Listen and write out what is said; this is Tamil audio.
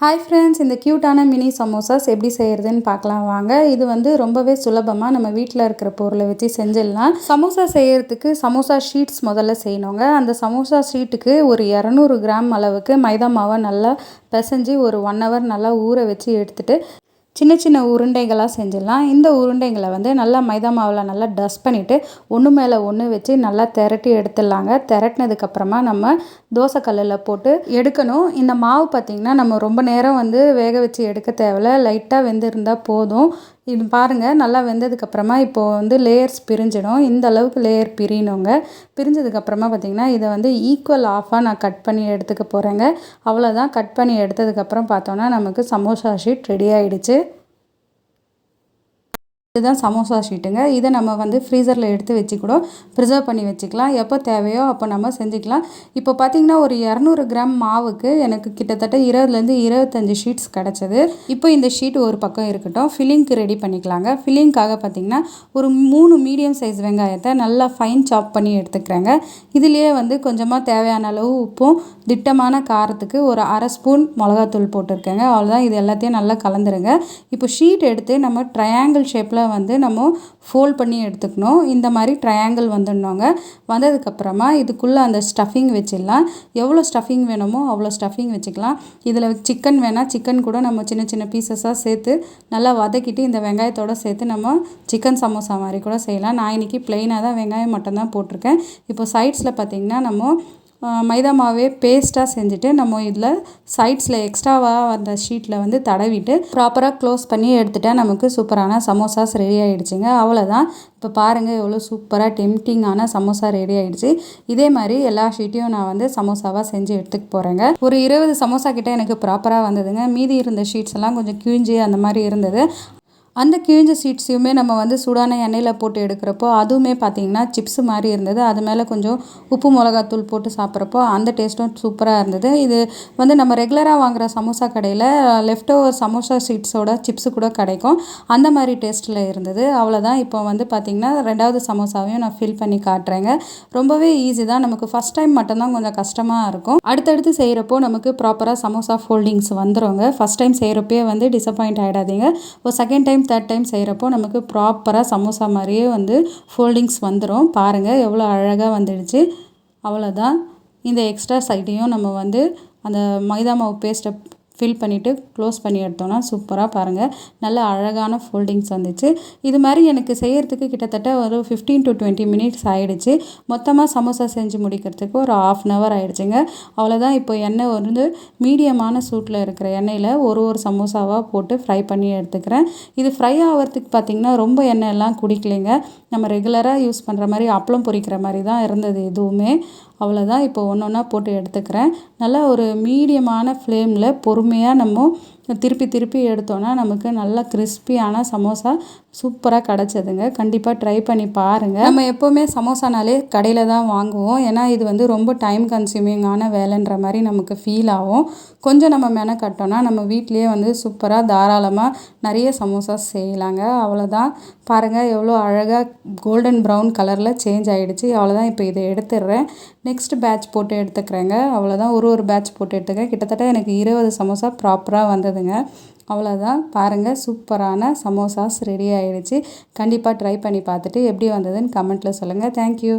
ஹாய் ஃப்ரெண்ட்ஸ் இந்த க்யூட்டான மினி சமோசாஸ் எப்படி செய்கிறதுன்னு பார்க்கலாம். வாங்க இது வந்து ரொம்பவே சுலபமாக நம்ம வீட்டில் இருக்கிற பொருளை வச்சு செஞ்சிடலாம். சமோசா செய்கிறதுக்கு சமோசா ஷீட்ஸ் முதல்ல செய்யணுங்க. அந்த சமோசா ஷீட்டுக்கு ஒரு இரநூறு கிராம் அளவுக்கு மைதா மாவை நல்லா பிசைஞ்சு ஒரு ஒன் ஹவர் நல்லா ஊற வச்சு எடுத்துகிட்டு சின்ன சின்ன உருண்டைகளாக செஞ்சிடலாம். இந்த உருண்டைங்களை வந்து நல்லா மைதா மாவில் நல்லா டஸ்ட் பண்ணிவிட்டு ஒன்று மேலே ஒன்று வச்சு நல்லா திரட்டி எடுத்துடலாங்க. திரட்டினதுக்கப்புறமா நம்ம தோசைக்கல்லில் போட்டு எடுக்கணும். இந்த மாவு பார்த்திங்கன்னா நம்ம ரொம்ப நேரம் வந்து வேக வச்சு எடுக்க தேவையில்ல. லைட்டாக வெந்திருந்தால் போதும். இது பாருங்கள் நல்லா வெந்ததுக்கப்புறமா இப்போது வந்து லேயர்ஸ் பிரிஞ்சிடும். இந்த அளவுக்கு லேயர் பிரியணுங்க. பிரிஞ்சதுக்கப்புறமா பார்த்திங்கன்னா இதை வந்து ஈக்குவல் ஆஃபாக நான் கட் பண்ணி எடுத்துக்க போகிறேங்க அவ்வளோதான் கட் பண்ணி எடுத்ததுக்கப்புறம் பார்த்தோன்னா நமக்கு சமோசா ஷீட் ரெடி ஆகிடுச்சு இதுதான் சமோசா ஷீட்டுங்க. இதை நம்ம வந்து ஃப்ரீசரில் எடுத்து வச்சு கூட ப்ரிசர்வ் பண்ணி வச்சுக்கலாம். எப்போ தேவையோ அப்போ நம்ம செஞ்சுக்கலாம். இப்போ பார்த்திங்கன்னா ஒரு இரநூறு கிராம் மாவுக்கு எனக்கு கிட்டத்தட்ட இருபதுலேருந்து இருபத்தஞ்சி ஷீட்ஸ் கிடச்சிது. இப்போ இந்த ஷீட் ஒரு பக்கம் இருக்கட்டும். ஃபில்லிங்க்கு ரெடி பண்ணிக்கலாங்க. ஃபில்லிங்க்காக பார்த்திங்கன்னா ஒரு மூணு மீடியம் சைஸ் வெங்காயத்தை நல்லா ஃபைன் சாப் பண்ணி எடுத்துக்கிறேங்க. இதுலேயே வந்து கொஞ்சமாக தேவையான அளவு உப்பும் திட்டமான காரத்துக்கு ஒரு அரை ஸ்பூன் மிளகாத்தூள் போட்டிருக்கேங்க. அவ்வளோதான் இது எல்லாத்தையும் நல்லா கலந்துருங்க. இப்போ ஷீட் எடுத்து நம்ம ட்ரையாங்கிள் ஷேப்பில் வந்து நம்ம ஃபோல்ட் பண்ணி எடுத்துக்கணும். இந்த மாதிரி ட்ரையாங்கிள் வந்துடணுங்க வந்ததுக்கப்புறமா இதுக்குள்ளே அந்த ஸ்டஃபிங் வச்சிடலாம். எவ்வளோ ஸ்டஃபிங் வேணுமோ அவ்வளோ ஸ்டஃபிங் வச்சுக்கலாம். இதில் சிக்கன் வேணால் சிக்கன் கூட நம்ம சின்ன சின்ன பீசஸாக சேர்த்து நல்லா வதக்கிட்டு இந்த வெங்காயத்தோடு சேர்த்து நம்ம சிக்கன் சமோசா மாதிரி கூட செய்யலாம். நான் இன்றைக்கி ப்ளெயினாக தான் வெங்காயம் மட்டும்தான் போட்டிருக்கேன். இப்போ சைட்ஸில் பார்த்திங்கன்னா நம்ம மைதா மாவே பேஸ்ட்டாக செஞ்சுட்டு நம்ம இதில் சைட்ஸில் எக்ஸ்ட்ராவாக அந்த ஷீட்டில் வந்து தடவிட்டு ப்ராப்பராக க்ளோஸ் பண்ணி எடுத்துட்டால் நமக்கு சூப்பரான சமோசாஸ் ரெடி ஆகிடுச்சிங்க அவ்வளோதான் இப்போ பாருங்கள் எவ்வளோ சூப்பராக டெம்டிங்கான சமோசா ரெடி ஆகிடுச்சு இதே மாதிரி எல்லா ஷீட்டையும் நான் வந்து சமோசாவாக செஞ்சு எடுத்துக்க போகிறேங்க ஒரு இருபது சமோசா கிட்டே எனக்கு ப்ராப்பராக வந்ததுங்க. மீதி இருந்த ஷீட்ஸ் எல்லாம் கொஞ்சம் கிழிஞ்சி அந்த மாதிரி இருந்தது. அந்த கிழிஞ்ச சீட்ஸையுமே நம்ம வந்து சூடான எண்ணெயில் போட்டு எடுக்கிறப்போ அதுவுமே பார்த்திங்கன்னா சிப்ஸ் மாதிரி இருந்தது. அது மேலே கொஞ்சம் உப்பு மிளகாத்தூள் போட்டு சாப்பிட்றப்போ அந்த டேஸ்ட்டும் சூப்பராக இருந்தது. இது வந்து நம்ம ரெகுலராக வாங்குகிற சமோசா கடையில் லெஃப்ட் ஓவர் சமோசா சீட்ஸோட சிப்ஸு கூட கிடைக்கும். அந்த மாதிரி டேஸ்ட்டில் இருந்தது. அவ்வளோதான் இப்போ வந்து பார்த்திங்கன்னா ரெண்டாவது சமோசாவையும் நான் ஃபில் பண்ணி காட்டுறேங்க. ரொம்பவே ஈஸி தான். நமக்கு ஃபஸ்ட் டைம் மட்டும்தான் கொஞ்சம் கஷ்டமாக இருக்கும். அடுத்தடுத்து செய்கிறப்போ நமக்கு ப்ராப்பராக சமோசா ஃபோல்டிங்ஸ் வந்துடுங்க ஃபஸ்ட் டைம் செய்கிறப்பே வந்து டிசப்பாயிண்ட் ஆகிடாதீங்க ஒரு செகண்ட் டைம் தேர்ட் டைம் செய்கிறப்போ நமக்கு ப்ராப்பராக சமோசா மாதிரியே வந்து ஃபோல்டிங்ஸ் வந்துடும் பாருங்கள் எவ்வளோ அழகாக வந்துடுச்சு. அவ்வளோதான் இந்த எக்ஸ்ட்ரா சைட்டையும் நம்ம வந்து அந்த மைதா மாவு பேஸ்ட்டை ஃபில் பண்ணிவிட்டு க்ளோஸ் பண்ணி எடுத்தோன்னா சூப்பராக பாருங்கள் நல்ல அழகான ஃபோல்டிங்ஸ் வந்துச்சு. இது மாதிரி எனக்கு செய்கிறதுக்கு கிட்டத்தட்ட ஒரு ஃபிஃப்டீன் டு டுவெண்ட்டி மினிட்ஸ் ஆகிடுச்சு மொத்தமாக சமோசா செஞ்சு முடிக்கிறதுக்கு ஒரு ஆஃப் அன் ஹவர் ஆகிடுச்சிங்க அவ்வளோதான் இப்போ எண்ணெய் வந்து மீடியமான சூட்டில் இருக்கிற எண்ணெயில் ஒரு ஒரு சமோசாவாக போட்டு ஃப்ரை பண்ணி எடுத்துக்கிறேன். இது ஃப்ரை ஆகிறதுக்கு பார்த்திங்கன்னா ரொம்ப எண்ணெய் எல்லாம் குடிக்கலைங்க. நம்ம ரெகுலராக யூஸ் பண்ணுற மாதிரி அப்பளம் பொரிக்கிற மாதிரி தான் இருந்தது எதுவுமே. அவ்வளோதான் இப்போ ஒன்று ஒன்றா போட்டு எடுத்துக்கிறேன். நல்லா ஒரு மீடியமான ஃப்ளேமில் பொறுமையாக நம்ம திருப்பி திருப்பி எடுத்தோன்னா நமக்கு நல்ல கிறிஸ்பியான சமோசா சூப்பராக கிடச்சதுங்க. கண்டிப்பாக ட்ரை பண்ணி பாருங்கள் நம்ம எப்போவுமே சமோசானாலே கடையில் தான் வாங்குவோம். ஏன்னா இது வந்து ரொம்ப டைம் கன்சியூமிங்கான வேலைன்ற மாதிரி நமக்கு ஃபீல் ஆகும். கொஞ்சம் நம்ம மெனக்கட்டோம்னா நம்ம வீட்லேயே வந்து சூப்பராக தாராளமாக நிறைய சமோசா செய்யலாங்க. அவ்வளோதான் பாருங்கள் எவ்வளோ அழகாக கோல்டன் ப்ரௌன் கலரில் சேஞ்ச் ஆகிடுச்சு அவ்வளோதான் இப்போ இதை எடுத்துடுறேன். நெக்ஸ்ட் பேட்ச் போட்டு எடுத்துக்கிறேங்க. அவ்வளோதான் ஒரு ஒரு பேட்ச் போட்டு எடுத்துக்கிறேன். கிட்டத்தட்ட எனக்கு இருபது சமோசா ப்ராப்பராக பண்ணுறதுங்க அவ்வளோதான் பாருங்கள் சூப்பரான சமோசாஸ் ரெடி ஆகிடுச்சு கண்டிப்பாக ட்ரை பண்ணி பார்த்துட்டு எப்படி வந்ததுன்னு கமெண்ட்டில் சொல்லுங்கள் தேங்க்யூ